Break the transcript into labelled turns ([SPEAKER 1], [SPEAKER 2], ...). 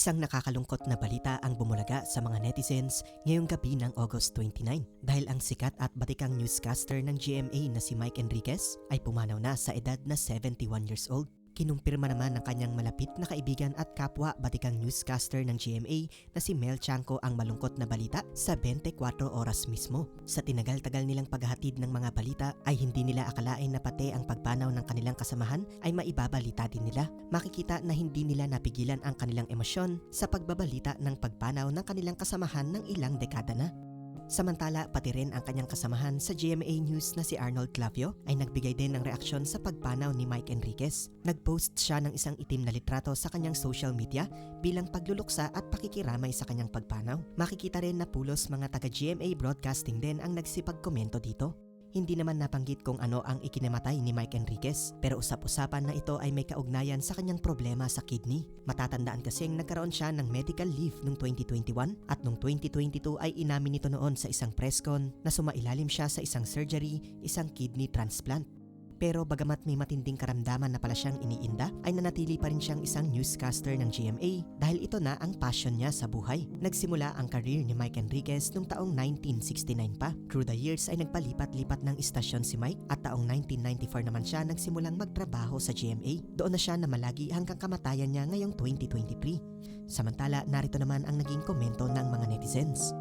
[SPEAKER 1] Isang nakakalungkot na balita ang bumulaga sa mga netizens ngayong gabi ng August 29 dahil ang sikat at batikang newscaster ng GMA na si Mike Enriquez ay pumanaw na sa edad na 71 years old. Kinumpirma naman ng kanyang malapit na kaibigan at kapwa batikang newscaster ng GMA na si Mel Chanco ang malungkot na balita sa 24 oras mismo. Sa tinagal-tagal nilang paghahatid ng mga balita ay hindi nila akalain na pati ang pagpanaw ng kanilang kasamahan ay maibabalita din nila. Makikita na hindi nila napigilan ang kanilang emosyon sa pagbabalita ng pagpanaw ng kanilang kasamahan ng ilang dekada na. Samantala, pati rin ang kanyang kasamahan sa GMA News na si Arnold Clavio ay nagbigay din ng reaksyon sa pagpanaw ni Mike Enriquez. Nagpost siya ng isang itim na litrato sa kanyang social media bilang pagluluksa at pakikiramay sa kanyang pagpanaw. Makikita rin na pulos mga taga GMA Broadcasting din ang nagsipagkomento dito. Hindi naman nabanggit kung ano ang ikinamatay ni Mike Enriquez pero usap-usapan na ito ay may kaugnayan sa kanyang problema sa kidney. Matatandaan kasing nagkaroon siya ng medical leave noong 2021 at noong 2022 ay inamin nito noon sa isang press con na sumailalim siya sa isang surgery, isang kidney transplant. Pero bagamat may matinding karamdaman na pala siyang iniinda, ay nanatili pa rin siyang isang newscaster ng GMA dahil ito na ang passion niya sa buhay. Nagsimula ang career ni Mike Enriquez noong taong 1969 pa. Through the years ay nagpalipat-lipat ng istasyon si Mike at taong 1994 naman siya nagsimulang magtrabaho sa GMA. Doon na siya namalagi hanggang kamatayan niya ngayong 2023. Samantala, narito naman ang naging komento ng mga netizens.